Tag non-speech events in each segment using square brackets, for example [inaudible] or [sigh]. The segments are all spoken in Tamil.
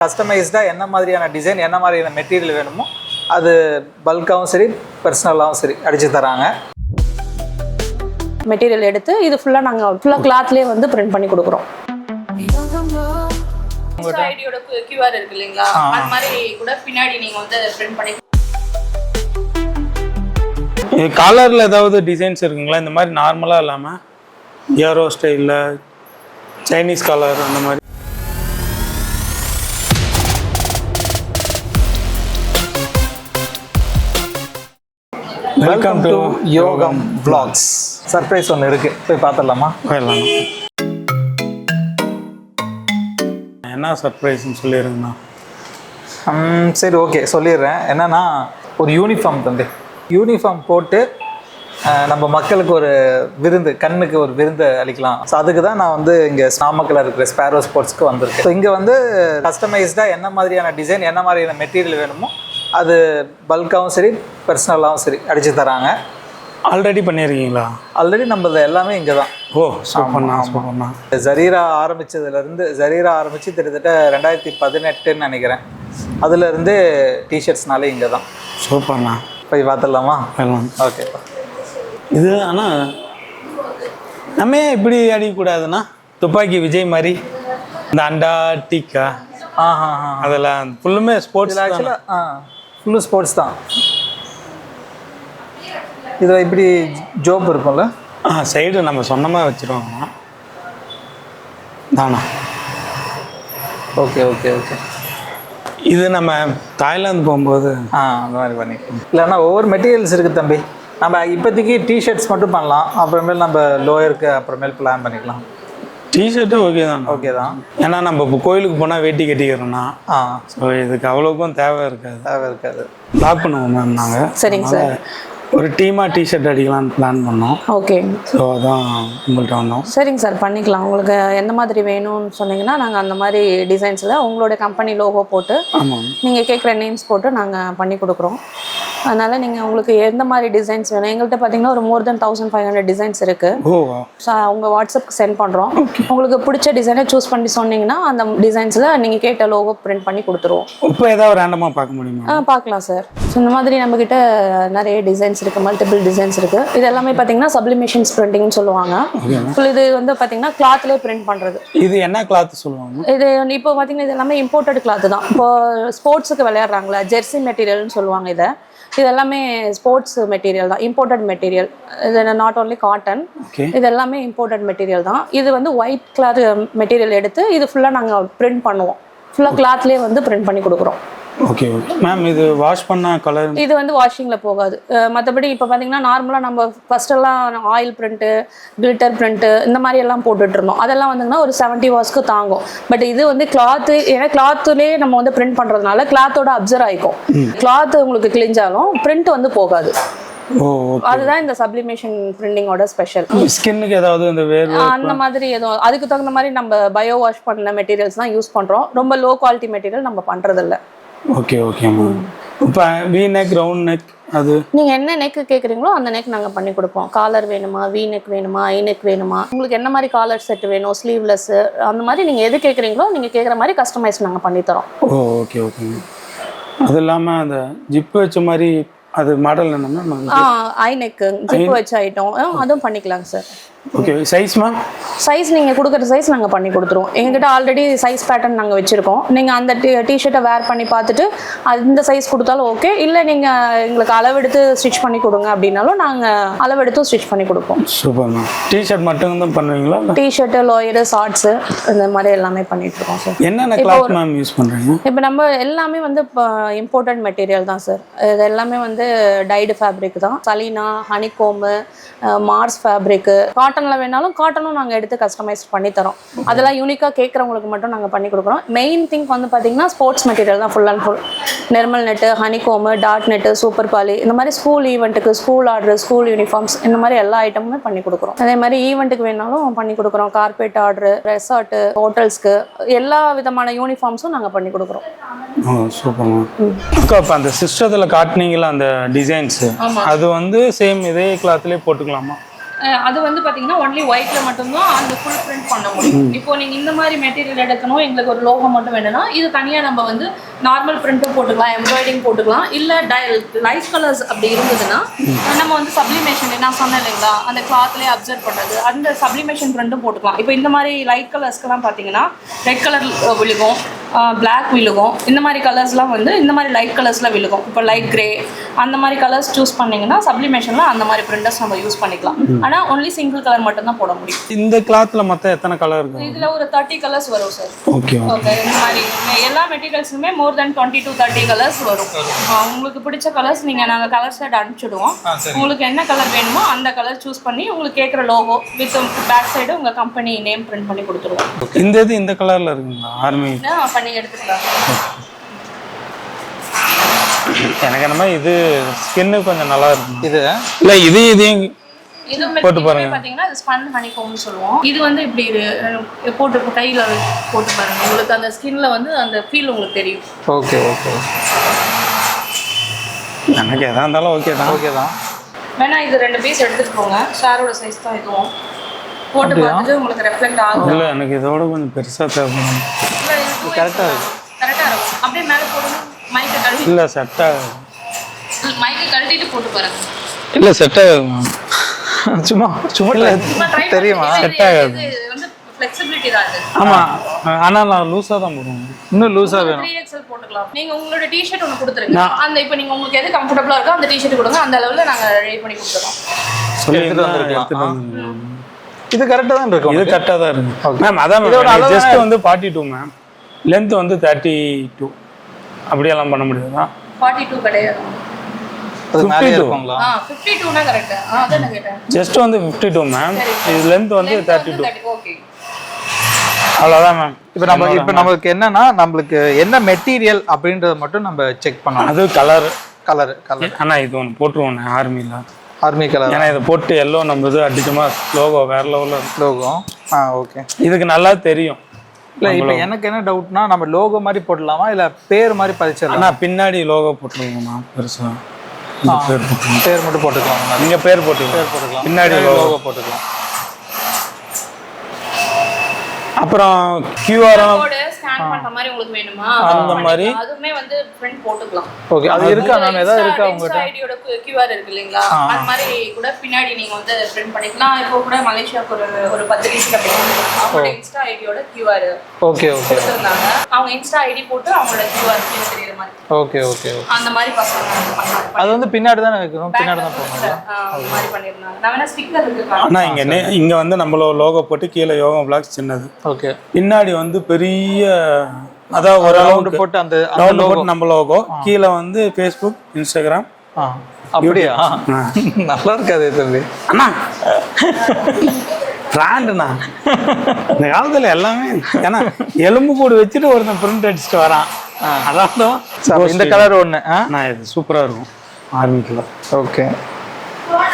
கஸ்டமைஸ்டாக என்ன மாதிரியான டிசைன் என்ன மாதிரியான மெட்டீரியல் வேணுமோ அது பல்காகவும் சரி பர்சனலாகவும் சரி அடித்து தராங்க. மெட்டீரியல் எடுத்து இது ஃபுல்லாக நாங்கள் ஃபுல்லாக கிளாத்லேயே வந்து பிரிண்ட் பண்ணி கொடுக்குறோம். ஐடியோட கியூஆர் இருக்கு இல்லைங்களா அது மாதிரி கூட பின்னாடி நீங்க வந்து பிரிண்ட் பண்ணி இது காலரில் ஏதாவது டிசைன்ஸ் இருக்குங்களா? இந்த மாதிரி நார்மலாக இல்லாமல் ஏரோ ஸ்டைலில் சைனீஸ் காலர் அந்த மாதிரி welcome to Yogam vlogs. Surprise ஒன்று இருக்குது போய் பார்த்துடலாமா? போயிடலாம்? என்ன சர்ப்ரைஸ்னு சொல்லிடுங்கண்ணா சரி ஓகே சொல்லிடுறேன். என்னன்னா ஒரு யூனிஃபார்ம் தம்பி. யூனிஃபார்ம் போட்டு நம்ம மக்களுக்கு ஒரு விருந்து கண்ணுக்கு ஒரு விருந்து அளிக்கலாம். ஸோ அதுக்கு தான் நான் வந்து இங்கே நாமக்கல்ல இருக்கிற ஸ்பேரோ ஸ்போர்ட்ஸ்க்கு வந்திருக்கேன். ஸோ இங்கே வந்து கஸ்டமைஸ்டாக என்ன மாதிரியான டிசைன் என்ன மாதிரியான மெட்டீரியல் வேணுமோ அது பல்காகவும் சரி பர்சனலாகவும் சரி அடித்து தராங்க. ஆல்ரெடி பண்ணியிருக்கீங்களா ஆல்ரெடி நம்மளது எல்லாமே இங்கே தான் ஓ சூப்பர்ண்ணா சூப்பர்ண்ணா. ஜரீரா ஆரம்பிச்சதுலேருந்து ஜரீரா ஆரம்பித்து கிட்டத்தட்ட ரெண்டாயிரத்தி பதினெட்டுன்னு நினைக்கிறேன். அதுலேருந்து டிஷர்ட்ஸ்னாலே இங்கே தான் சூப்பர்ண்ணா. போய் பார்த்துடலாமா? ஓகே இது ஆனால் நம்ம ஏன் இப்படி அடிக்கக்கூடாதுண்ணா? துப்பாக்கி விஜய் மாதிரி இந்த அண்டா டீக்கா ஆ ஆ ஆ அதெல்லாம் ஃபுல்லுமே ஸ்போர்ட்ஸ் ஆக்சுவலாக ஆ. ஃபுல்லு ஸ்போர்ட்ஸ் தான். இதில் இப்படி ஜோப் இருக்கும்ல? ஆ சைடு நம்ம சொன்னமாக வச்சுருவாங்க தானா? ஓகே ஓகே ஓகே இது நம்ம தாய்லாந்து போகும்போது. ஆ அந்த மாதிரி பண்ணிக்கலாம் இல்லைன்னா ஒவ்வொரு மெட்டீரியல்ஸ் இருக்குது தம்பி. நம்ம இப்போதைக்கு டிஷர்ட்ஸ் மட்டும் பண்ணலாம். அப்புறமேல் நம்ம லோயருக்கு அப்புறமேல் பிளான் பண்ணிக்கலாம். டிஷர்ட்டு ஓகே தான். ஓகே தான். ஏன்னா நம்ம இப்போ கோயிலுக்கு போனால் வேட்டி கட்டிக்கிறோம்னா ஆ. ஸோ இதுக்கு அவ்வளோக்கும் தேவை இருக்காது. தேவை இருக்காது. லாக் பண்ணுவோம் மேம் நாங்கள் சரிங்க சார் ஒரு டீமாக டிஷர்ட் அடிக்கலாம்னு பிளான் பண்ணோம். ஓகே ஸோ அதான் உங்கள்கிட்ட வந்தோம். சரிங்க சார் பண்ணிக்கலாம். உங்களுக்கு எந்த மாதிரி வேணும்னு சொன்னீங்கன்னா நாங்கள் அந்த மாதிரி டிசைன்ஸில் உங்களோட கம்பெனி லோகோ போட்டு ஆமாம் நீங்கள் கேட்குற நேம்ஸ் போட்டு நாங்கள் பண்ணி கொடுக்குறோம். அதனால் நீங்கள் உங்களுக்கு எந்த மாதிரி டிசைன்ஸ் வேணும்? எங்கள்கிட்ட பார்த்தீங்கன்னா ஒரு more than thousand five hundred designs இருக்குது ஓ ஸோ உங்கள் வாட்ஸ்அப்புக்கு சென்ட் பண்ணுறோம் உங்களுக்கு பிடிச்ச டிசைனை சூஸ் பண்ணி சொன்னீங்கன்னா அந்த டிசைன்ஸில் நீங்கள் கேட்ட லோகோ பிரிண்ட் பண்ணி கொடுத்துருவோம். இப்போ ஏதாவது ரேண்டமாக பார்க்க முடியுமா? ஆ பார்க்கலாம் சார். ஸோ இந்த மாதிரி நம்மக்கிட்ட நிறைய டிசைன்ஸ் இருக்குது மல்டிபிள் டிசைன்ஸ் இருக்குது இது எல்லாமே பார்த்தீங்கன்னா சப்ளிமேஷன்ஸ் பிரிண்டிங்னு சொல்லுவாங்க. ஃபுல் இது வந்து பார்த்தீங்கன்னா கிளாத்லேயே பிரிண்ட் பண்ணுறது இது என்ன கிளாத் சொல்லுவாங்க? இது இப்போ பார்த்தீங்கன்னா இது எல்லாமே இம்போர்ட்டட் கிளாத் தான். இப்போ ஸ்போர்ட்ஸுக்கு விளையாடுறாங்களா ஜெர்சி மெட்டீரியல்னு சொல்லுவாங்க இதை. இது எல்லாமே ஸ்போர்ட்ஸ் மெட்டீரியல் தான் இம்போர்ட்டட் மெட்டீரியல் இது நாட் ஓன்லி காட்டன் இது எல்லாமே இம்போர்ட்டட் மெட்டீரியல் தான். இது வந்து ஒயிட் கிளாத் மெட்டீரியல் எடுத்து இது ஃபுல்லாக நாங்கள் பிரிண்ட் பண்ணுவோம். ஃபுல்லாக கிளாத்லேயே வந்து பிரிண்ட் பண்ணி கொடுக்குறோம். ஓகே ஓகே மேம் இது வாஷ் பண்ண கலர் இது வந்து வாஷிங்கில் போகாது. மற்றபடி இப்போ பார்த்தீங்கன்னா நார்மலாக நம்ம ஃபஸ்ட்டெல்லாம் ஆயில் பிரிண்ட்டு கிளிட்டர் பிரிண்ட்டு இந்த மாதிரி எல்லாம் போட்டுட்டு இருந்தோம். அதெல்லாம் வந்துங்கன்னா ஒரு செவன்ட்டி வாஸ்க்கு தாங்கும். பட் இது வந்து கிளாத்து ஏன்னா கிளாத்துலேயே நம்ம வந்து பிரிண்ட் பண்ணுறதுனால கிளாத்தோட அப்சர்வ் ஆகிக்கும் கிளாத் உங்களுக்கு கிழிஞ்சாலும் பிரிண்ட் வந்து போகாது. அதுதான் இந்த சப்ளிமேஷன் பிரிண்டிங்கோட ஸ்பெஷல் ஸ்கின்னுக்கு ஏதாவது இந்த வேர்வை அந்த மாதிரி எதுவும் அதுக்கு தகுந்த மாதிரி நம்ம பயோ வாஷ் பண்ண மெட்டீரியல்ஸ் தான் யூஸ் பண்ணுறோம் ரொம்ப லோ குவாலிட்டி மெட்டீரியல் நம்ம ஓகே ஓகே மேம் இப்போ வி நெக் ரவுண்ட் நெக் அது? நீங்கள் என்ன நெக் கேட்குறீங்களோ அந்த நெக் நாங்கள் பண்ணி கொடுப்போம். காலர் வேணுமா? வி நெக் வேணுமா? ஐ நெக் வேணுமா? உங்களுக்கு என்ன மாதிரி காலர் செட் வேணும்? ஸ்லீவ்லெஸ் அந்த மாதிரி நீங்கள் எது கேட்குறீங்களோ நீங்கள் கேட்குற மாதிரி கஸ்டமைஸ் நாங்கள் பண்ணித்தரோம் ஓ ஓகே ஓகே மேம் அது இல்லாமல் அந்த ஜிப்பு வச்ச மாதிரி அது மாடல் என்ன மேம் ஆ ஐ நெக்கு ஜிப் வச்ச ஐட்டம். அதுவும் பண்ணிக்கலாங்க sir okay size ma'am size நீங்கள் கொடுக்குற சைஸ் நாங்கள் பண்ணி கொடுத்துருவோம். எங்ககிட்ட ஆல்ரெடி சைஸ் பேட்டர்ன் நாங்கள் வச்சுருக்கோம். நீங்கள் அந்த டி டிஷர்ட்டை வேர் பண்ணி பார்த்துட்டு அது இந்த சைஸ் கொடுத்தாலும் ஓகே இல்லை நீங்கள் எங்களுக்கு அளவெடுத்து ஸ்டிச் பண்ணி கொடுங்க அப்படின்னாலும் நாங்கள் அளவெடுத்தும் ஸ்டிச் பண்ணி கொடுப்போம். சூப்பர் மேம் டிஷர்ட் மட்டும் தான் பண்ணுவீங்களா டிஷர்ட்டு லோயரு ஷார்ட்ஸு இந்த மாதிரி எல்லாமே பண்ணிட்டு இருக்கோம் சார் என்னென்ன கிளாத் மேம் யூஸ் பண்ணுறீங்க இப்போ நம்ம எல்லாமே வந்து இப்போ இம்போர்ட்டட் மெட்டீரியல் தான் சார் இது எல்லாமே வந்து டைடு ஃபேப்ரிக் தான். சலீனா ஹனிகோமு மார்ஸ் ஃபேப்ரிக்கு காட்டனில் வேணாலும் காட்டனும் நாங்கள் எடுத்து கஸ்டமைஸ் பண்ணி தரோம். அதெல்லாம் யூனிக்காக கேட்குறவங்களுக்கு மட்டும் நாங்கள் பண்ணி கொடுக்குறோம். மெயின் திங் வந்து பார்த்தீங்கன்னா ஸ்போர்ட்ஸ் மெட்டீரியல் தான் full and full normal net honeycomb dot net super poly இந்த மாதிரி ஸ்கூல் ஈவெண்ட்டுக்கு ஸ்கூல் ஆர்டர் ஸ்கூல் யூனிஃபார்ம்ஸ் இந்த மாதிரி எல்லா ஐட்டமுமே பண்ணி கொடுக்குறோம். அதே மாதிரி ஈவெண்ட்டுக்கு வேணாலும் பண்ணி கொடுக்குறோம். கார்பெட் ஆர்டர் ரெசார்ட்டு ஹோட்டல்ஸ்க்கு எல்லா விதமான யூனிஃபார்ம்ஸும் நாங்கள் பண்ணி கொடுக்குறோம். ஓ சூப்பர் மேம் அக்கா இப்போ அந்த சிஸ்டத்தில் காட்டினீங்களா அந்த டிசைன்ஸு அது வந்து சேம் இதே கிளாத்லேயே போட்டுக்கலாமா? அது வந்து பாத்தீங்கன்னா ஒன்லி ஒயிட்ல மட்டும்தான் அந்த ஃபுல் பிரிண்ட் பண்ண முடியும். இப்போ நீங்க இந்த மாதிரி மெட்டீரியல் எடுக்கணும் எங்களுக்கு ஒரு லோகோ மட்டும் வேணும்னா இது தனியா நம்ம வந்து நார்மல் பிரிண்ட்டும் போட்டுக்கலாம் எம்ப்ராய்டிங் போட்டுக்கலாம் இல்ல லைட் கலர்ஸ் அப்படி இருந்ததுன்னா நம்ம வந்து சப்ளிமேஷன் நான் சொன்னேன் இல்லைங்களா அந்த கிளாத்லேயே அப்சர்வ் பண்றது அந்த சப்ளிமேஷன் பிரிண்ட்டும் போட்டுக்கலாம். இப்போ இந்த மாதிரி லைட் கலர்ஸ்க்கெல்லாம் பார்த்தீங்கன்னா ரெட் கலர் விழுகும். பிளாக் விழுகும். இந்த மாதிரி கலர்ஸ்லாம் வந்து இந்த மாதிரி லைட் கலர்ஸில் விழுகும். இப்போ லைட் கிரே அந்த மாதிரி கலர்ஸ் சூஸ் பண்ணீங்கன்னா சப்ளிமேஷனில் அந்த மாதிரி பிரிண்டர்ஸ் நம்ம யூஸ் பண்ணிக்கலாம். ஆனால் ஒன்லி சிங்கிள் கலர் மட்டும்தான் போட முடியும். இந்த கிளாத்ல மொத்தம் எத்தனை கலர் இருக்கு? இதில் ஒரு தேர்ட்டி கலர்ஸ் வரும் சார் ஓகே ஓகே இந்த மாதிரி. எல்லா மெட்டீரியல்ஸுமே more than twenty to thirty colours வரும். உங்களுக்கு பிடிச்ச கலர்ஸ் நீங்கள் நாங்கள் கலர் செட் அனுப்பிச்சிடுவோம். உங்களுக்கு என்ன கலர் வேணுமோ அந்த கலர் சூஸ் பண்ணி உங்களுக்கு கேட்குற லோகோ வித் பேக் சைடு உங்கள் கம்பெனி நேம் பிரிண்ட் பண்ணி கொடுத்துருவோம். இந்த இது இந்த கலர்ல இருக்குங்களா? ஆர்மி பண்ணி எடுத்துக்கலாம். எனக்கு என்னமோ இது ஸ்கின்னு கொஞ்சம் நல்லா இருக்கும். இது இல்ல இது இதையும் இது போட்டு பாருங்க. பார்த்தீங்கன்னா அது ஸ்பன் ஹனிகோம்னு சொல்லுவோம். இது வந்து இப்படி போட்டு கையில் போட்டு பாருங்க. உங்களுக்கு அந்த ஸ்கின்ல வந்து அந்த ஃபீல் உங்களுக்கு தெரியும். Okay okay. எனக்கு எதா இருந்தாலும் ஓகே தான். ஓகே தான். வேணா இது ரெண்டு பீஸ் எடுத்துட்டு போங்க. ஷாரோட சைஸ் தான் இதுவும். போட்டு பார்த்துட்டு உங்களுக்கு ரெஃப்ளெக்ட் ஆகும். இல்ல எனக்கு இதோட கொஞ்சம் பெருசா தேவைப்படும். கரெக்டாக இருக்கும் கரெக்டாக இருக்கும் அப்படியே மேலே போடுங்க. மைக்கை கழட்டி இல்ல செட் ஆகும் மைக்கை கழட்டிட்டு போட்டு பாருங்க. இல்ல செட் ஆகும் சும்மா சும்மா பண்ணி- தெரியுமா? இது- Set ஆகாது. இது வந்து ஃப்ளெக்சிபிலிட்டி தான் இது. ஆமா. ஆனா நான் தான் போடுவேன். இன்னும் லூஸாக வேணும். போட்டுக்கலாம். நீங்க உங்களோட டிஷர்ட் ஒன்று கொடுத்துருங்க. அந்த இப்போ நீங்க உங்களுக்கு எது கம்ஃபர்டபுளா இருக்கோ அந்த டிஷர்ட் கொடுங்க. அந்த அளவுல நாங்க ரெடி பண்ணி கொடுத்துறோம் எடுத்துட்டு வந்திருக்கலாம். இது கரெக்டாக தான் இருக்கும் இது கரெக்டாக தான் இருக்கு. மேம் அதான் இதோட மேம் ஜஸ்ட் வந்து ஃபார்ட்டி டூ மேம் லென்த் வந்து தேர்ட்டி டூ அப்படியெல்லாம் பண்ண முடியாதா? ஃபார்ட்டி டூ கிடையாது. அது மேலே 52. இருக்குங்களா? ஆ ஃபிஃப்டி டூனா கரெக்ட் ஆ அதான் நான் கேட்டேன். ஜஸ்ட் வந்து ஃபிஃப்டி டூ மேம் இது லென்த் வந்து தேர்ட்டி டூ ஓகே அவ்வளோதான் மேம் இப்போ நம்ம இப்போ நமக்கு என்னன்னா நம்மளுக்கு என்ன மெட்டீரியல் அப்படின்றத மட்டும் நம்ம செக் பண்ணணும். அது கலர் கலர் கலர் ஆனா இது ஒன்று போட்டுருவோம் ஆர்மியில் ஆர்மி கலர் ஏன்னா இதை போட்டு எல்லோ நம்ம இது அடிச்சோமா லோகோ வேற லெவலில் லோகோ ஆ ஓகே இதுக்கு நல்லா தெரியும். இல்லை இப்போ எனக்கு என்ன டவுட்னா நம்ம லோகோ மாதிரி போடலாமா? இல்லை பேர் மாதிரி பதிச்சிடலாம் பின்னாடி லோகோ போட்டுருவோம்மா பெருசா. பேர் மட்டும் போட்டுக்கலாம். நீங்க பேர் போட்டுருவோம் பேர் போட்டுக்கலாம். பின்னாடி லோகோ போட்டுக்கலாம். அப்புறம் கியூஆரும் கோடு ஸ்கேன் பண்ற மாதிரி உங்களுக்கு வேணுமா? அந்த மாதிரி? அதுவுமே வந்து பிரிண்ட் போட்டுக்கலாம். ஓகே அது இருக்கா மேம் ஏதாவது இருக்கா உங்ககிட்ட ஐடியோட கியூஆர் இருக்கு இல்லைங்களா? அது மாதிரி கூட பின்னாடி நீங்க வந்து பிரிண்ட் பண்ணிக்கலாம். இப்போ கூட மலேசியாவுக்கு ஒரு ஒரு இன்ஸ்டா ஐடியோட கியூஆர் ஓகே ஓகே கொடுத்துருந்தாங்க. அவங்க இன்ஸ்டா ஐடி போட்டு அவங்களோட கியூஆர் தெரியுற மாதிரி. ஓகே ஓகே ஓகே அந்த மாதிரி பசங்க அது வந்து பின்னாடி தானே வைக்கணும் பின்னாடி தான் போகணும் அந்த மாதிரி பண்ணிருந்தாங்க. நான் வேணா ஸ்டிக்கர் இருக்கு காட்டுறேன். ஆனா இங்க நே- இங்க வந்து நம்மள லோகோ போட்டு கீழே யோகா பிளாக்ஸ் சின்னது. ஓகே பின்னாடி வந்து பெரிய அதாவது ஒரு ரவுண்டு போட்டு அந்த ரவுண்டு போட்டு நம்ம லோகோ கீழே வந்து ஃபேஸ்புக் இன்ஸ்டாகிராம் அப்படியா? நல்லா இருக்காது தம்பி. அண்ணா. பிராண்டுண்ணா இந்த காலத்துல எல்லாமே ஏன்னா எலும்பு கூடு வச்சுட்டு ஒருத்தன் பிரிண்ட் அடிச்சுட்டு வரான். அதான் இந்த கலர் ஒன்று நான் இது சூப்பரா இருக்கும். ஆர்மி கலர் ஓகே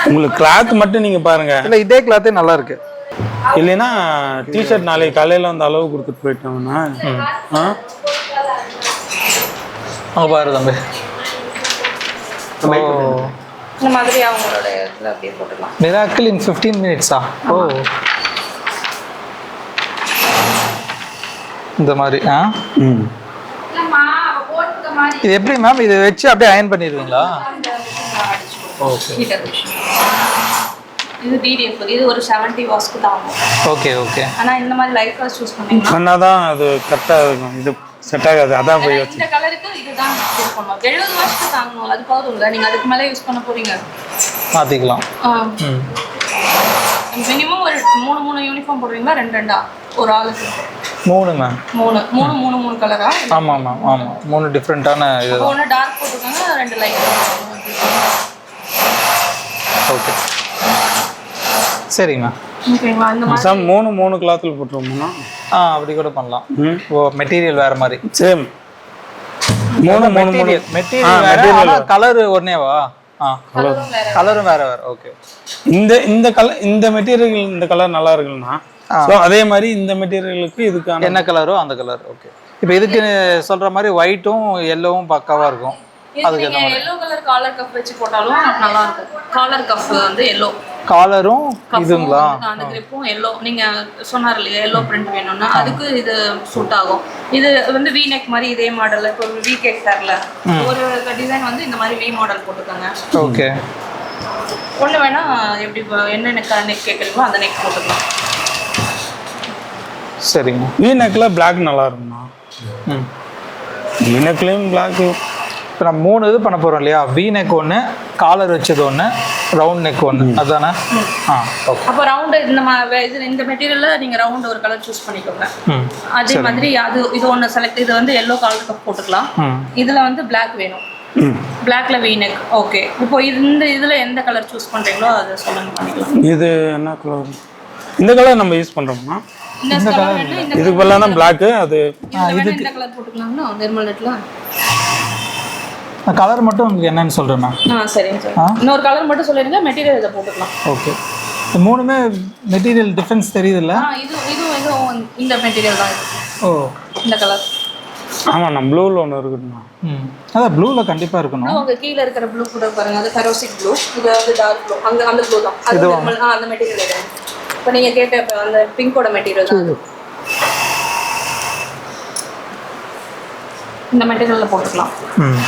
உங்களுக்கு கிளாத் மட்டும் நீங்க பாருங்க. இல்லை இதே கிளாத்தே நல்லா இருக்கு. இல்லைன்னா டிஷர்ட் நாளைக்கு காலையில வந்து அளவு கொடுத்துட்டு போயிட்டோம்னா ஆ? அங்கே பாரு தம்பி. ஓ. இந்த மாதிரி அவங்களோட இதுல அப்படியே போட்டுக்கலாம். மிராக்கிள் இன் ஃபிஃப்டீன் மினிட்ஸா ஓ. இந்த மாதிரி ஆ? ம். இது எப்படி மேம் இதை வச்சு அப்படியே அயன் பண்ணிடுவீங்களா? அந்த ஓகே இது டிடிஎஃப் இது ஒரு செவன்ட்டி வாஸ்க்கு தான். ஓகே ஓகே ஆனா இந்த மாதிரி லைட் கலர் சூஸ் பண்ணீங்கன்னா பண்ணாதான் அது கரெக்டாக இருக்கும். இது செட் ஆகாது. அதான் போய் வச்சு இந்த கலருக்கு இதுதான் யூஸ் பண்ணுவோம். எழுபது வருஷத்துக்கு தாங்கணும். அது போதும்ல. நீங்க அதுக்கு மேலே யூஸ் பண்ண போறீங்க. மாற்றிக்கலாம் ம். மினிமம் ஒரு மூணு மூணு யூனிஃபார்ம் போடுறீங்களா ரெண்டு ரெண்டா? ஒரு ஆளுக்கு. மூணு மேம் மூணு. மூணு மூணு மூணு கலரா ஆமாம் மேம் ஆமாம் மூணு டிஃப்ரெண்ட்டான இது ஒன்று டார்க் போட்டுக்கோங்க. ரெண்டு லைட் ஓகே சரிங்க மேம் ஓகேங்களா இந்த மாதிரி சார் மூணு மூணு கிளாத்தில் போட்டுருவோம்னா? ஆ அப்படி கூட பண்ணலாம். ம். ஓ மெட்டீரியல் வேறு மாதிரி. சேம். மூணு மூணு மூணு. மெட்டீரியல் மெட்டீரியல் வேறு ஆனால் கலர் ஒன்னேவா ஆ. கலரும் வேற கலரும் வேறு ஓகே இந்த இந்த கலர் இந்த மெட்டீரியல் இந்த கலர் நல்லா இருக்குன்னா அதே மாதிரி இந்த மெட்டீரியலுக்கு இதுக்கான என்ன கலரோ அந்த கலர் ஓகே இப்போ இதுக்கு சொல்கிற மாதிரி ஒயிட்டும் எல்லோவும் பக்காவாக இருக்கும். நீங்க எல்லோ கலர் காலர் கப் வச்சு போட்டாலும் நல்லா இருக்கும். காலர் கப் வந்து எல்லோ காலரும் இதுங்களா? அந்த கிரிப்பும் எல்லோ நீங்க சொன்னார் இல்லையா எல்லோ பிரிண்ட் வேணும்னா அதுக்கு இது சூட் ஆகும். இது வந்து வி நெக் மாதிரி இதே மாடல் இப்போ வி கேட்டார்ல ஒரு டிசைன் வந்து இந்த மாதிரி வி மாடல் போட்டுக்கோங்க. ஓகே. ஒண்ணு வேணா எப்படி என்ன நெக் நெக் கேட்குறீங்களோ அந்த நெக் போட்டுக்கலாம். சரிங்க. வி நெக்கில் பிளாக் நல்லா இருக்கும்ண்ணா ம். வி நெக்லேயும் பிளாக் இப்போ நம்ம மூணு இது பண்ண போகிறோம் இல்லையா? வி நெக் ஒன்று காலர் வச்சது ஒன்று ரவுண்ட் நெக் ஒன்று அதுதானே ஆ ஓகே அப்போ ரவுண்டு இந்த இது இந்த மெட்டீரியல்ல நீங்க ரவுண்ட் ஒரு கலர் சூஸ் பண்ணிக்கோங்க. அதே மாதிரி அது இது ஒன்று செலக்ட் இது வந்து எல்லோ கலர் கப் போட்டுக்கலாம். இதுல வந்து Black வேணும். பிளாக்ல வி நெக் ஓகே இப்போ இந்த இதுல எந்த கலர் சூஸ் பண்றீங்களோ அதை சொல்லுங்க பண்ணிக்கலாம். இது என்ன கலர் இந்த கலர் நம்ம யூஸ் பண்ணுறோம்னா இந்த கலர் இதுக்கு பதிலாக தான் பிளாக்கு அது வேணா இந்த கலர் போட்டுக்கலாம்னா நிர்மல் நெட்ல கலர் மட்டும் உங்களுக்கு என்னன்னு சொல்கிறேண்ணா ஆ சரிங்க சார். இன்னொரு கலர் மட்டும் சொல்லிருங்க மெட்டீரியல் இதை போட்டுக்கலாம். ஓகே இந்த மூணுமே மெட்டீரியல் டிஃப்ரென்ஸ் தெரியுதுல்ல? ஆ இது இது இதுவும் இந்த மெட்டீரியல் தான் இது. ஓ. இந்த கலர் ஆமாம் நான் ப்ளூவில் ஒன்று இருக்குதுண்ணா ம். அதான் ப்ளூவில் கண்டிப்பாக இருக்கணும். உங்க கீழ இருக்கிற ப்ளூ கூட பாருங்க அது கரோசிக் ப்ளூ இது வந்து டார்க் ப்ளூ அந்த அந்த ப்ளூ தான். அது ஆ அந்த மெட்டீரியல் இது. இப்போ நீங்க கேட்ட இப்ப அந்த பிங்கோட மெட்டீரியல் தான். இந்த மெட்டீரியல்ல போட்டுக்கலாம். ம்.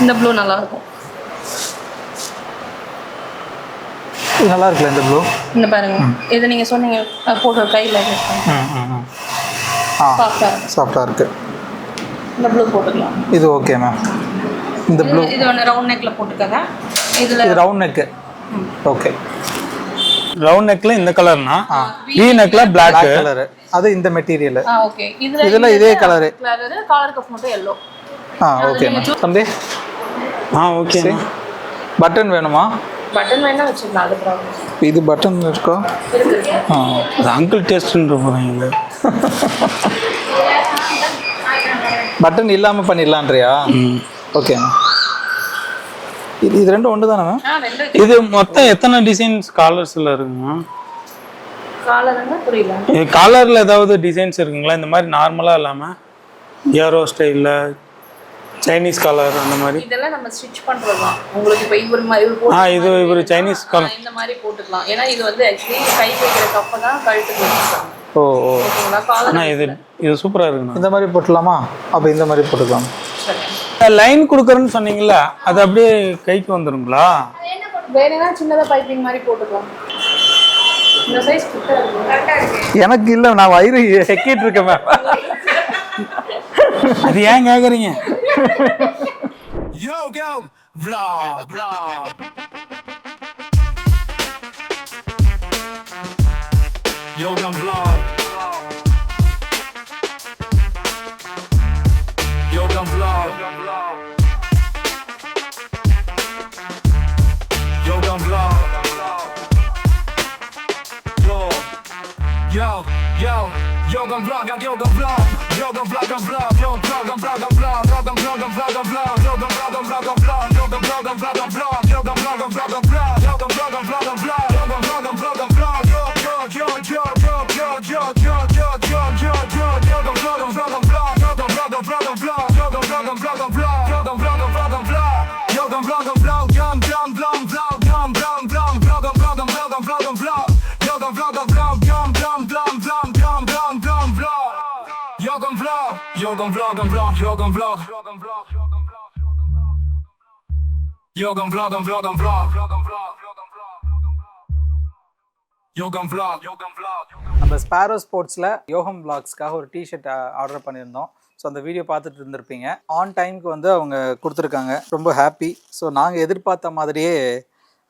இந்த ப்ளூ நல்லா இருக்கும் இது நல்லா இருக்குல்ல இந்த ப்ளூ? இந்த பாருங்க. இது நீங்க சொன்னீங்க போட்டு கையில ம் ம் ம். ஆ சாஃப்டா சாஃப்டாக இருக்குது இந்த ப்ளூ போட்டுக்கலாம். இது ஓகே மேம் இந்த ப்ளூ இது ஒன்று ரவுண்ட் நெக்ல போட்டுக்கோங்க. இதுல இது ரவுண்ட் நெக்கு ஓகே. ரவுண்ட் நெக்கில் இந்த கலர்னா வி நெக்கில் பிளாக் கலரு அது இந்த மெட்டீரியல் ஆ ஓகே இதுல இதில் இதே கலரு கலர் காலர் கப் மட்டும் எல்லோ ஆ ஓகே மேம் தம்பி? ஆ ஓகே பட்டன் வேணுமா? பட்டன் வேணா வச்சுக்கலாம் அது ப்ராப்ளம் இது பட்டன் இருக்கா? ஆ அது அங்கிள் டேஸ்ட்டுன்ற போகிறாங்க பட்டன் இல்லாமல் பண்ணிடலான்றியா? ஓகே இது இது ரெண்டும் ஒன்று தானே மேம் இது மொத்தம் எத்தனை டிசைன்ஸ் காலர்ஸில் இருக்குங்க காலருங்க புரியல. இது காலரில் ஏதாவது டிசைன்ஸ் இருக்குங்களா? இந்த மாதிரி நார்மலாக இல்லாமல் ஏரோ ஸ்டைலில் சைனீஸ் காலர் அந்த மாதிரி. இதெல்லாம் நம்ம ஸ்டிச் பண்றது தான் உங்களுக்கு இப்போ இவர் மா- இவர் ஆ இது இவர் சைனீஸ் காலர் இந்த மாதிரி போட்டுக்கலாம். ஏன்னா இது வந்து ஆக்சுவலி கை வைக்கிற கப்பை தான் கழுத்துக்கு ஓ ஓ. ஆனால் இது இது சூப்பராக இருக்குண்ணா. இந்த மாதிரி போட்டுடலாமா அப்போ இந்த மாதிரி போட்டுக்கலாம். லைன் கொடுக்குறேன்னு சொன்னீங்கல்ல அது அப்படியே கைக்கு வந்துருங்களா? வேற ஏதாவது சின்னதா பைப்பிங் மாதிரி போட்டுக்கலாம். இந்த சைஸ் கிட்ட இருக்கு. எனக்கு இல்லை நான் வயிறு ஹெக்கிட்டு இருக்கேன் மேம் [laughs] அது ஏன் கேட்குறீங்க Yo, go! Bla, bla! Yoga vlog. Yoga vlog. Yoga vlog. Yo, yo, yoga vlog, I yoga vlog. Drogą blagą bla, wiodą drogą blagą bla Drogą drogą blagą bla, drogą drogą blagą bla Drogą drogą blagą bla, drogą drogą blagą bla Drogą drogą blagą bla, drogą drogą blagą bla Yo, yo, yo, yo, yo, yo, yo, yo, yo, yo, yo, yo Drogą drogą blagą bla, drogą drogą blagą bla Drogą drogą blagą bla, drogą drogą blagą bla Drogą blagą blagą bla gun vlog, gun vlog, yo gun vlog, யோகம் gun vlog, yo gun vlog. நம்ம ஸ்பேரோ ஸ்போர்ட்ஸில் யோகம் பிளாக்ஸ்க்காக ஒரு டிஷர்ட் ஆர்டர் பண்ணியிருந்தோம். ஸோ அந்த வீடியோ பார்த்துட்டு இருந்திருப்பீங்க. ஆன் டைம்க்கு வந்து அவங்க கொடுத்துருக்காங்க. ரொம்ப ஹாப்பி ஸோ நாங்கள் எதிர்பார்த்த மாதிரியே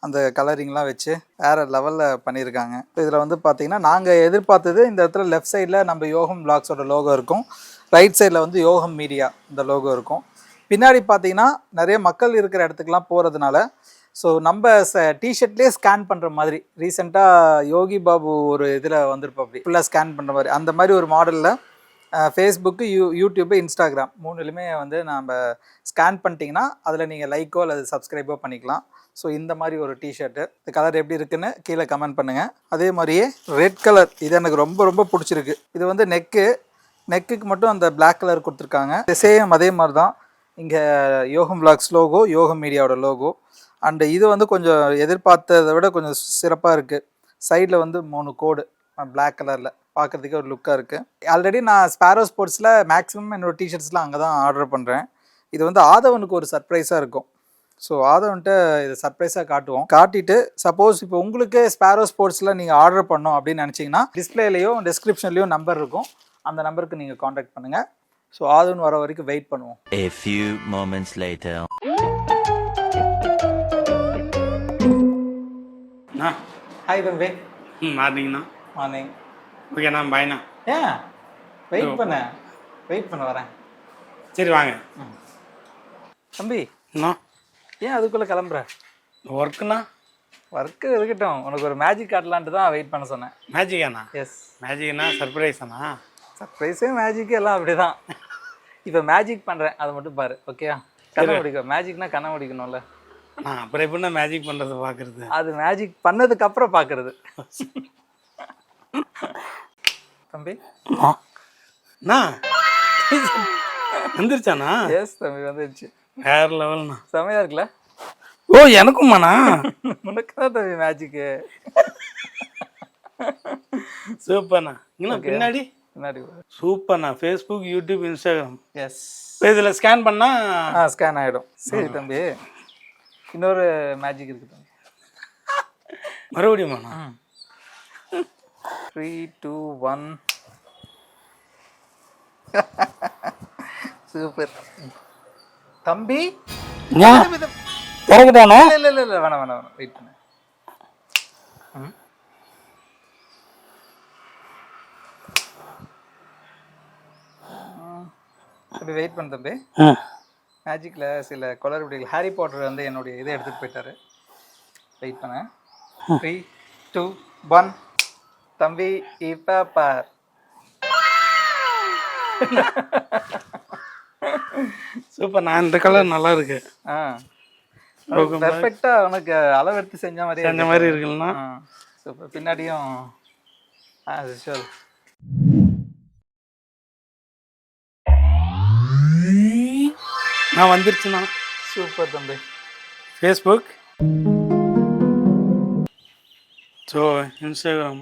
அந்த கலரிங்லாம் வச்சு வேறு லெவலில் பண்ணியிருக்காங்க. இதில் வந்து பார்த்தீங்கன்னா நாங்கள் எதிர்பார்த்தது இந்த இடத்துல லெஃப்ட் சைடில் நம்ம யோகம் பிளாக்ஸோட லோகோ இருக்கும். ரைட் சைடில் வந்து யோகம் மீடியா இந்த லோகோ இருக்கும். பின்னாடி பார்த்தீங்கன்னா நிறைய மக்கள் இருக்கிற இடத்துக்குலாம் போகிறதுனால ஸோ நம்ம ச டிஷர்ட்லேயே ஸ்கேன் பண்ணுற மாதிரி ரீசெண்டாக யோகி பாபு ஒரு இதில் வந்திருப்பாப்படி ஃபுல்லாக ஸ்கேன் பண்ணுற மாதிரி. அந்த மாதிரி ஒரு மாடலில் ஃபேஸ்புக்கு யூ யூடியூப்பு இன்ஸ்டாகிராம் மூணுலையுமே வந்து நம்ம ஸ்கேன் பண்ணிட்டீங்கன்னா அதில் நீங்கள் லைக்கோ அல்லது சப்ஸ்கிரைபோ பண்ணிக்கலாம். ஸோ இந்த மாதிரி ஒரு டிஷர்ட்டு இந்த கலர் எப்படி இருக்குன்னு கீழே கமெண்ட் பண்ணுங்கள் அதே மாதிரியே ரெட் கலர் இது எனக்கு ரொம்ப ரொம்ப பிடிச்சிருக்கு. இது வந்து நெக்கு நெக்குக்கு மட்டும் அந்த பிளாக் கலர் கொடுத்துருக்காங்க. சேம் அதே மாதிரி தான் இங்கே யோகம் பிளாக்ஸ் லோகோ யோகம் மீடியாவோட லோகோ அண்டு இது வந்து கொஞ்சம் எதிர்பார்த்ததை விட கொஞ்சம் சிறப்பாக இருக்குது சைடில் வந்து மூணு கோடு. பிளாக் கலரில் பார்க்குறதுக்கே ஒரு லுக்காக இருக்குது ஆல்ரெடி நான் ஸ்பேரோ ஸ்போர்ட்ஸில் மேக்ஸிமம் என்னோடய டிஷர்ட்ஸ்லாம் அங்கே தான் ஆர்டர் பண்ணுறேன் இது வந்து ஆதவனுக்கு ஒரு சர்ப்ரைஸாக இருக்கும். ஸோ ஆதவன்ட்டு இது சர்ப்ரைஸாக காட்டுவோம். காட்டிட்டு சப்போஸ் இப்போ உங்களுக்கு ஸ்பேரோ ஸ்போர்ட்ஸில் நீங்கள் ஆர்டர் பண்ணோம் அப்படின்னு நினச்சிங்கன்னா டிஸ்பிளேலையும் டிஸ்கிரிப்ஷன்லேயும் நம்பர் இருக்கும். அந்த நம்பருக்கு நீங்கள் காண்டாக்ட் பண்ணுங்கள் ஸோ ஆதவன் வர வரைக்கும் வெயிட் பண்ணுவோம். A few moments later. Hi தம்பி ம் மார்னிங்ண்ணா. மார்னிங் ஓகேண்ணா பாய்ண்ணா ஏன்? வெயிட் பண்ண. வெயிட் பண்ண வரேன். சரி வாங்க. தம்பி. அண்ணா. ஏன் அதுக்குள்ளே கிளம்புற? ஒர்க்குண்ணா ஒர்க்கு இருக்கட்டும். உனக்கு ஒரு மேஜிக் காட்டலான்ட்டு தான் வெயிட் பண்ண சொன்னேன். மேஜிக்காண்ணா எஸ் மேஜிக்னா சர்ப்ரைஸ் அண்ணா சர்ப்ரைஸே மேஜிக்கு எல்லாம் அப்படிதான். இப்போ மேஜிக் பண்ணுறேன் அதை மட்டும் பாரு ஓகேயா கண்ணை முடிக்கும் மேஜிக்னா கண்ணை முடிக்கணும்ல. அண்ணா அப்புறம் எப்படிண்ணா மேஜிக் பண்ணுறதை பார்க்குறது அது மேஜிக் பண்ணதுக்கு அப்புறம் பார்க்கறது தம்பி? வந்துருச்சாண்ணா எஸ் தம்பி வந்துருச்சு. வேற லெவல்ண்ணா செமையா இருக்குல்ல? ஓ எனக்குமாண்ணா? உனக்கு தான் தம்பி மேஜிக்கு சூப்பர்ண்ணா. இங்கண்ணா பின்னாடி? பின்னாடி சூப்பர்ண்ணா. ஃபேஸ்புக் யூடியூப் இன்ஸ்டாகிராம் எஸ் இப்போ இதில் ஸ்கேன் பண்ணால் ஸ்கேன் ஆகிடும் சரி தம்பி. இன்னொரு மேஜிக் இருக்கு தம்பி. மறுபடியுமாண்ணா? த்ரீ டூ ஒன் சூப்பர் தம்பி? திறக்கட்டாண்ணா இல்ல இல்ல இல்ல வேணாம் வேணாம் வேணாம். வெயிட் பண்ணு. தம்பி வெயிட் பண்ணு தம்பி. மேஜிக்கில் சில குளறுபடிகள் ஹாரி பாட்டர் வந்து என்னுடைய இதை எடுத்துகிட்டு போயிட்டாரு. வெயிட் பண்ண. த்ரீ டூ ஒன் தம்பி இப்போ பார். சூப்பர்ண்ணா இந்த கலர் நல்லா இருக்கு ஆ பெர்ஃபெக்டாக உனக்கு அளவு எடுத்து செஞ்ச மாதிரி செஞ்ச மாதிரி இருக்குல்லண்ணா சூப்பர். பின்னாடியும் ஆ ஷூர் நான் வந்துருச்சுண்ணா. சூப்பர் தம்பி. ஃபேஸ்புக் ஸோ இன்ஸ்டாகிராம்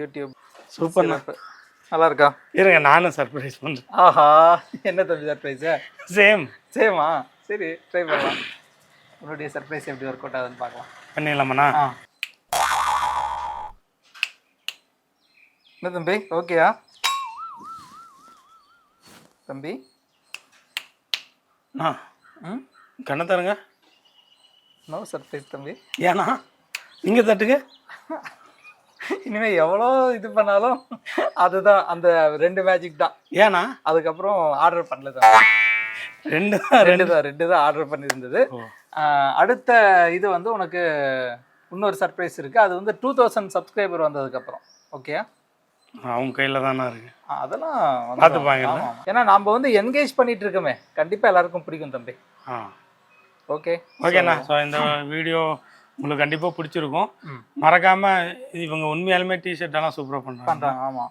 யூடியூப் சூப்பர்ண்ணா. நல்லா இருக்கா இருங்க நானும் சர்ப்ரைஸ் பண்ணுறேன் ஆஹா என்ன தம்பி சர்ப்ரைஸா சேம் சேமா சரி ட்ரை பண்ணலாம். உன்னுடைய சர்ப்ரைஸ் எப்படி ஒர்க் அவுட் ஆகுதுன்னு பார்க்கலாம். பண்ணிடலாமாண்ணா? ஆ. என்ன தம்பி? ஓகேயா தம்பி? ஆ ம்? கண்ணை தருங்க. நோ சர்ப்ரைஸ் தம்பி. ஏண்ணா நீங்கள் தட்டுங்க. இனிமே எவ்வளோ இது பண்ணாலும் அதுதான் அந்த ரெண்டு மேஜிக் தான். ஏண்ணா அதுக்கப்புறம் ஆர்டர் பண்ணல தான். ரெண்டு தான் ரெண்டு. தான் ரெண்டு தான் ஆர்டர் பண்ணியிருந்தது. அடுத்த இது வந்து உனக்கு இன்னொரு சர்ப்ரைஸ் இருக்கு. அது வந்து டூ தௌசண்ட் சப்ஸ்கிரைபர் வந்ததுக்கப்புறம். ஓகே அவங்க கையில் தானே இருக்கு? அதெல்லாம் ஆமா. ஏன்னா நம்ம வந்து என்கேஜ் பண்ணிட்டு இருக்கோமே. கண்டிப்பா எல்லாருக்கும் பிடிக்கும் தம்பி. ஓகே ஓகேண்ணா ஸோ இந்த வீடியோ உங்களுக்கு கண்டிப்பாக பிடிச்சிருக்கும். மறக்காமல் இவங்க உண்மையாலுமே டிஷர்ட் எல்லாம் சூப்பராக பண்ணுறாங்க பண்றாங்க. ஆமா.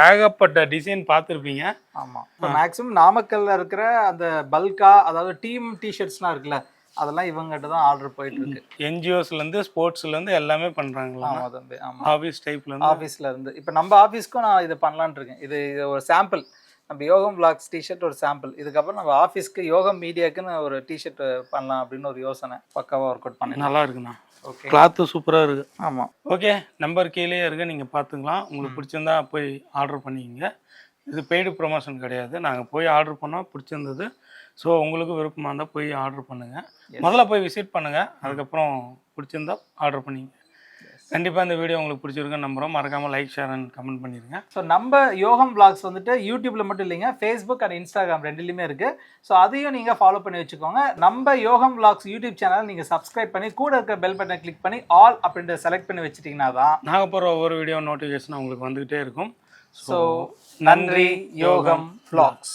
ஏகப்பட்ட டிசைன் பார்த்துருப்பீங்க. ஆமா. இப்போ மேக்ஸிமம் நாமக்கல்ல இருக்கிற அந்த பல்கா அதாவது டீம் டிஷர்ட்ஸ்லாம் இருக்குல்ல அதெல்லாம் இவங்ககிட்ட தான் ஆர்டர் போயிட்டு இருக்கு என்ஜிஓஸ்லேருந்து ஸ்போர்ட்ஸ்லேருந்து எல்லாமே பண்ணுறாங்களா ஆமா தம்பி ஆமா. ஆஃபீஸ் டைப்லேருந்து ஆஃபீஸில் இருந்து. இப்போ நம்ம ஆஃபீஸ்க்கும் நான் இதை பண்ணலான்னு இருக்கேன். இது ஒரு சாம்பிள் நம்ம யோகம் பிளாக்ஸ் டிஷர்ட் ஒரு சாம்பிள் இதுக்கப்புறம் நம்ம ஆஃபீஸ்க்கு யோகம் மீடியாக்குன்னு ஒரு டிஷர்ட் பண்ணலாம் அப்படின்னு ஒரு யோசனை. பக்காவாக ஒர்க் அவுட் பண்ணேன் நல்லா இருக்குண்ணா. ஓகே கிளாத்து சூப்பராக இருக்கு. ஆமாம் ஓகே நம்பர் கீழே இருக்கு நீங்கள் பார்த்துக்கலாம். உங்களுக்கு பிடிச்சிருந்தா போய் ஆர்டர் பண்ணிக்கங்க. இது பெய்டு ப்ரொமோஷன் கிடையாது. நாங்கள் போய் ஆர்டர் பண்ணோம் பிடிச்சிருந்தது. ஸோ உங்களுக்கு விருப்பமாக இருந்தால் போய் ஆர்டர் பண்ணுங்கள் முதல்ல போய் விசிட் பண்ணுங்கள் அதுக்கப்புறம் பிடிச்சிருந்தா ஆர்டர் பண்ணிங்க கண்டிப்பாக இந்த வீடியோ உங்களுக்கு பிடிச்சிருக்குன்னு நம்புகிறோம் மறக்காமல் லைக் ஷேர் அண்ட் கமெண்ட் பண்ணிடுங்க ஸோ நம்ம யோகம் பிளாக்ஸ் வந்துட்டு யூடியூப்ல மட்டும் இல்லைங்க ஃபேஸ்புக் அண்ட் இன்ஸ்டாகிராம் ரெண்டுலையுமே இருக்கு. ஸோ அதையும் நீங்க ஃபாலோ பண்ணி வச்சுக்கோங்க. நம்ம யோகம் பிளாக்ஸ் யூடியூப் சேனல் நீங்க சப்ஸ்கிரைப் பண்ணி கூட இருக்க பெல் பட்டனை கிளிக் பண்ணி ஆல் அப்படின்றத செலக்ட் பண்ணி வச்சிட்டிங்கன்னா தான் நாங்கள் போகிற ஒவ்வொரு வீடியோ நோட்டிஃபிகேஷன் உங்களுக்கு வந்துக்கிட்டே இருக்கும். ஸோ நன்றி யோகம் vlogs.